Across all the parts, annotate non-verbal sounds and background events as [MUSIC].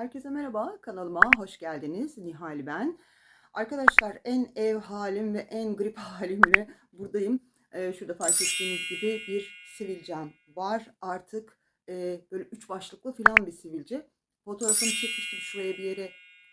Herkese merhaba, kanalıma hoş geldiniz. Nihal ben. Arkadaşlar en ev halim ve en grip [LAUGHS] halimle buradayım. Ee, şurada fark ettiğiniz gibi bir sivilcem var. Artık e, böyle üç başlıklı falan bir sivilce. Fotoğrafını çekmiştim şuraya bir yere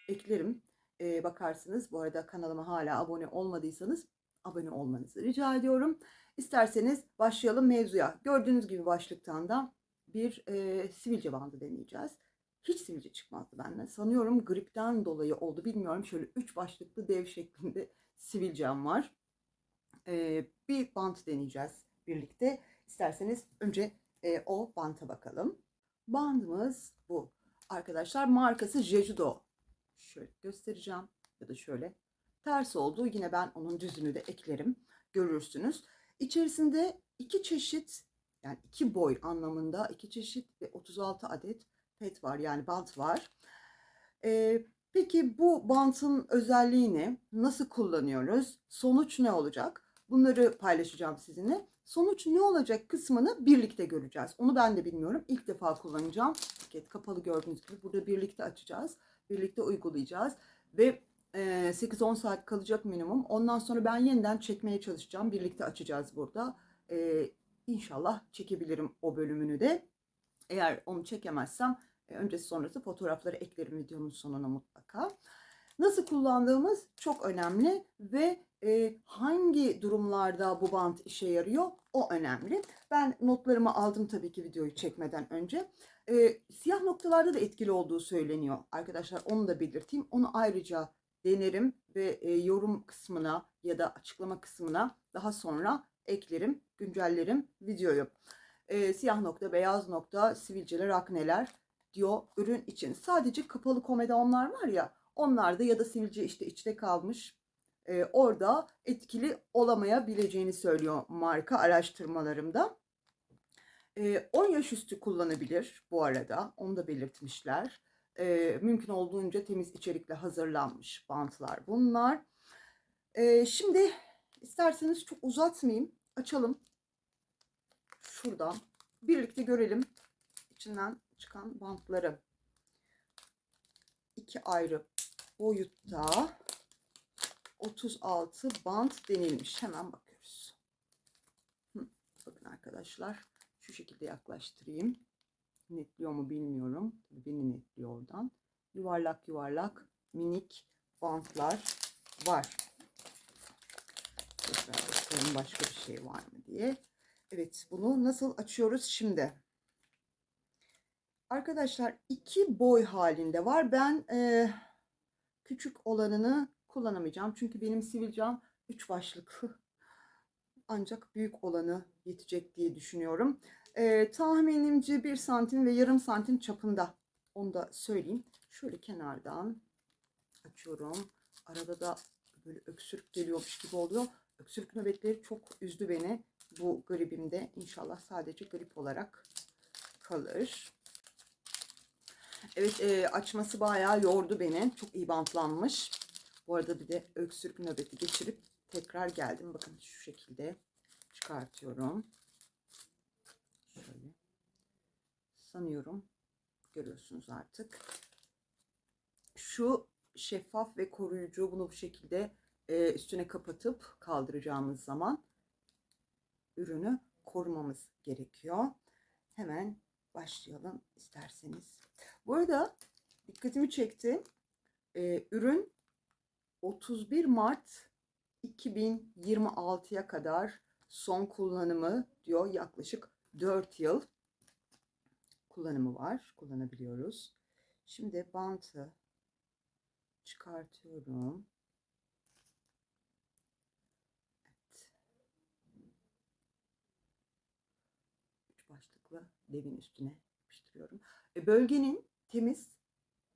eklerim. Ee, bakarsınız. Bu arada kanalıma hala abone olmadıysanız abone olmanızı rica ediyorum. İsterseniz başlayalım mevzuya. Gördüğünüz gibi başlıktan da bir e, sivilce bandı deneyeceğiz. Hiç sivilce çıkmazdı benden. Sanıyorum gripten dolayı oldu. Bilmiyorum şöyle üç başlıklı dev şeklinde sivilcem var. Ee, bir bant deneyeceğiz birlikte. İsterseniz önce e, o banta bakalım. Bandımız bu. Arkadaşlar markası Jejudo. Şöyle göstereceğim ya da şöyle. Ters oldu. Yine ben onun düzünü de eklerim. Görürsünüz. İçerisinde iki çeşit yani iki boy anlamında iki çeşit ve 36 adet pet var yani bant var. Ee, peki bu bantın özelliği ne? Nasıl kullanıyoruz? Sonuç ne olacak? Bunları paylaşacağım sizinle. Sonuç ne olacak kısmını birlikte göreceğiz. Onu ben de bilmiyorum. İlk defa kullanacağım. Paket kapalı gördüğünüz gibi burada birlikte açacağız. Birlikte uygulayacağız. Ve 8-10 saat kalacak minimum. Ondan sonra ben yeniden çekmeye çalışacağım. Birlikte açacağız burada. Ee, inşallah çekebilirim o bölümünü de. Eğer onu çekemezsem e, öncesi sonrası fotoğrafları eklerim videonun sonuna mutlaka. Nasıl kullandığımız çok önemli ve e, hangi durumlarda bu bant işe yarıyor o önemli. Ben notlarımı aldım tabii ki videoyu çekmeden önce. E, siyah noktalarda da etkili olduğu söyleniyor arkadaşlar onu da belirteyim. Onu ayrıca denerim ve e, yorum kısmına ya da açıklama kısmına daha sonra eklerim, güncellerim videoyu. E, siyah nokta, beyaz nokta, sivilceler, akneler diyor ürün için. Sadece kapalı komedonlar var ya onlarda ya da sivilce işte içte kalmış e, orada etkili olamayabileceğini söylüyor marka araştırmalarımda. E, 10 yaş üstü kullanabilir bu arada onu da belirtmişler. E, mümkün olduğunca temiz içerikle hazırlanmış bantlar bunlar. E, şimdi isterseniz çok uzatmayayım açalım şuradan birlikte görelim içinden çıkan bantları. iki ayrı boyutta 36 bant denilmiş. Hemen bakıyoruz. Hı, bakın arkadaşlar şu şekilde yaklaştırayım. Netliyor mu bilmiyorum. Tabii beni netliyor oradan. Yuvarlak yuvarlak minik bantlar var. Tekrar başka bir şey var mı diye. Evet bunu nasıl açıyoruz şimdi? Arkadaşlar iki boy halinde var. Ben e, küçük olanını kullanamayacağım. Çünkü benim sivilcem 3 başlık. [LAUGHS] Ancak büyük olanı yetecek diye düşünüyorum. E, tahminimce 1 santim ve yarım santim çapında. Onu da söyleyeyim. Şöyle kenardan açıyorum. Arada da böyle öksürük geliyormuş gibi oluyor. Öksürük nöbetleri çok üzdü beni. Bu gribimde inşallah sadece grip olarak kalır. Evet e, açması bayağı yordu beni. Çok iyi bantlanmış. Bu arada bir de öksürük nöbeti geçirip tekrar geldim. Bakın şu şekilde çıkartıyorum. Şöyle. Sanıyorum görüyorsunuz artık. Şu şeffaf ve koruyucu bunu bu şekilde e, üstüne kapatıp kaldıracağımız zaman ürünü korumamız gerekiyor. Hemen başlayalım isterseniz. Bu arada dikkatimi çekti. Ee, ürün 31 Mart 2026'ya kadar son kullanımı diyor. Yaklaşık 4 yıl kullanımı var. Kullanabiliyoruz. Şimdi bantı çıkartıyorum. Evet. Üç başlıklı devin üstüne yapıştırıyorum. E, bölgenin temiz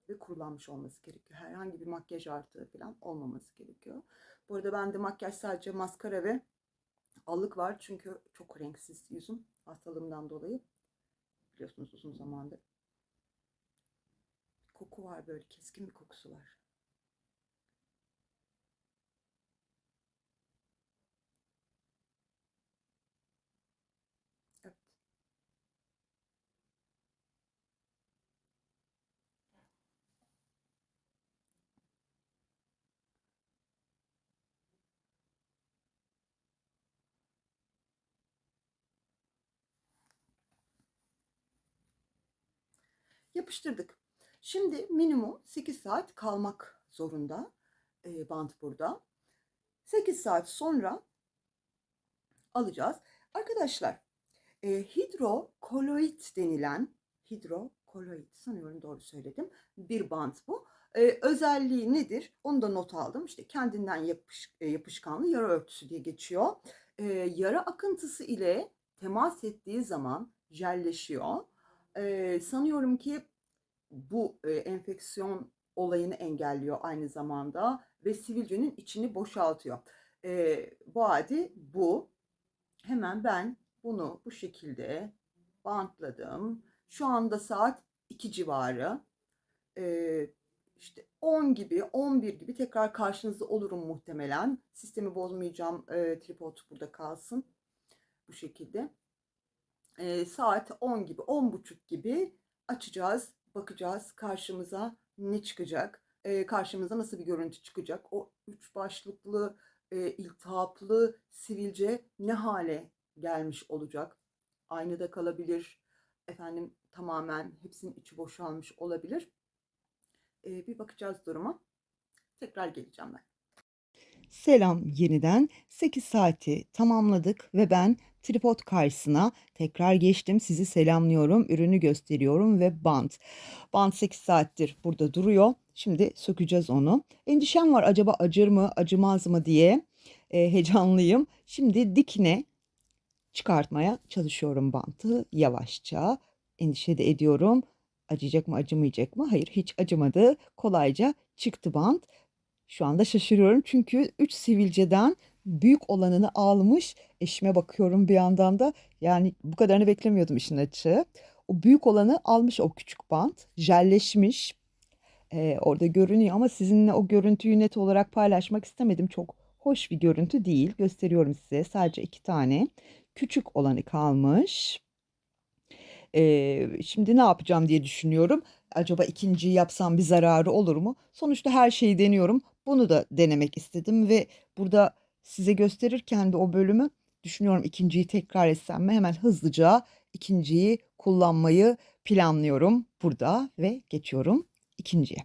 ve kurulanmış olması gerekiyor. Herhangi bir makyaj artığı falan olmaması gerekiyor. Bu arada bende makyaj sadece maskara ve allık var. Çünkü çok renksiz yüzüm hastalığımdan dolayı. Biliyorsunuz uzun zamandır. Koku var böyle keskin bir kokusu var. Yapıştırdık. Şimdi minimum 8 saat kalmak zorunda e, bant burada. 8 saat sonra alacağız. Arkadaşlar e, hidrokoloid denilen hidrokoloid sanıyorum doğru söyledim bir bant bu. E, özelliği nedir? Onu da not aldım. İşte kendinden yapış, e, yapışkanlı yara örtüsü diye geçiyor. E, yara akıntısı ile temas ettiği zaman jelleşiyor. E, sanıyorum ki bu e, enfeksiyon olayını engelliyor aynı zamanda ve sivilcenin içini boşaltıyor. E, bu adi bu. Hemen ben bunu bu şekilde bantladım. Şu anda saat 2 civarı. Ee, işte 10 gibi, 11 gibi tekrar karşınızda olurum muhtemelen. Sistemi bozmayacağım. E, tripod burada kalsın. Bu şekilde. E, saat 10 gibi, 10.30 gibi açacağız. Bakacağız karşımıza ne çıkacak. E, karşımıza nasıl bir görüntü çıkacak. O üç başlıklı, e, iltihaplı sivilce ne hale gelmiş olacak. Aynada kalabilir. Efendim tamamen hepsinin içi boşalmış olabilir. Ee, bir bakacağız duruma. Tekrar geleceğim ben. Selam yeniden. 8 saati tamamladık ve ben tripod karşısına tekrar geçtim. Sizi selamlıyorum, ürünü gösteriyorum ve bant. Bant 8 saattir burada duruyor. Şimdi sökeceğiz onu. Endişem var acaba acır mı, acımaz mı diye e, heyecanlıyım. Şimdi dikine çıkartmaya çalışıyorum bantı yavaşça. Endişe de ediyorum. Acıyacak mı acımayacak mı? Hayır hiç acımadı. Kolayca çıktı bant. Şu anda şaşırıyorum çünkü 3 sivilceden büyük olanını almış. Eşime bakıyorum bir yandan da. Yani bu kadarını beklemiyordum işin açığı. O büyük olanı almış o küçük bant. Jelleşmiş. Ee, orada görünüyor ama sizinle o görüntüyü net olarak paylaşmak istemedim. Çok hoş bir görüntü değil. Gösteriyorum size. Sadece iki tane küçük olanı kalmış. Ee, şimdi ne yapacağım diye düşünüyorum. Acaba ikinciyi yapsam bir zararı olur mu? Sonuçta her şeyi deniyorum. Bunu da denemek istedim ve burada size gösterirken de o bölümü düşünüyorum ikinciyi tekrar etsem mi? Hemen hızlıca ikinciyi kullanmayı planlıyorum burada ve geçiyorum ikinciye.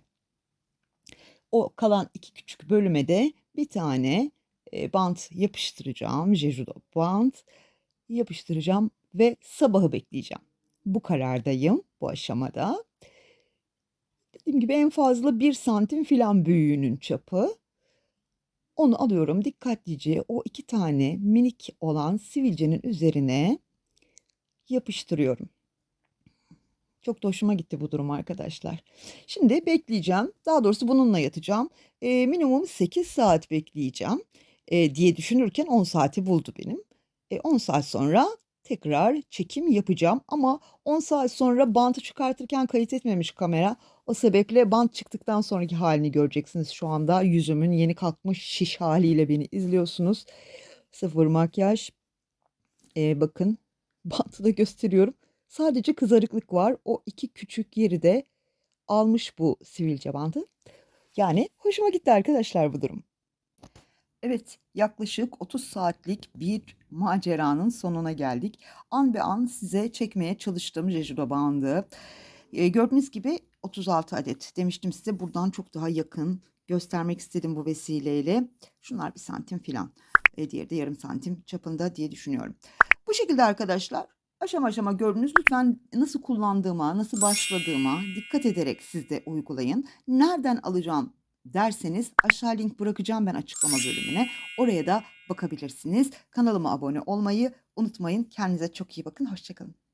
O kalan iki küçük bölüme de bir tane e, bant yapıştıracağım. Jejudo bant yapıştıracağım ve sabahı bekleyeceğim. Bu karardayım bu aşamada. Dediğim gibi en fazla bir santim filan büyüğünün çapı. Onu alıyorum dikkatlice o iki tane minik olan sivilcenin üzerine yapıştırıyorum. Çok da hoşuma gitti bu durum arkadaşlar. Şimdi bekleyeceğim. Daha doğrusu bununla yatacağım. E, minimum 8 saat bekleyeceğim e, diye düşünürken 10 saati buldu benim. E, 10 saat sonra tekrar çekim yapacağım ama 10 saat sonra bantı çıkartırken kayıt etmemiş kamera. O sebeple bant çıktıktan sonraki halini göreceksiniz şu anda. Yüzümün yeni kalkmış şiş haliyle beni izliyorsunuz. Sıfır makyaj. Ee, bakın [LAUGHS] bantı da gösteriyorum. Sadece kızarıklık var. O iki küçük yeri de almış bu sivilce bandı. Yani hoşuma gitti arkadaşlar bu durum. Evet, yaklaşık 30 saatlik bir maceranın sonuna geldik. An be an size çekmeye çalıştım Jejudo bandı. E, gördüğünüz gibi 36 adet demiştim size buradan çok daha yakın göstermek istedim bu vesileyle. Şunlar bir santim filan. E, diğeri de yarım santim çapında diye düşünüyorum. Bu şekilde arkadaşlar aşama aşama gördünüz. Lütfen nasıl kullandığıma, nasıl başladığıma dikkat ederek siz de uygulayın. Nereden alacağım derseniz aşağı link bırakacağım ben açıklama bölümüne. Oraya da bakabilirsiniz. Kanalıma abone olmayı unutmayın. Kendinize çok iyi bakın. Hoşçakalın.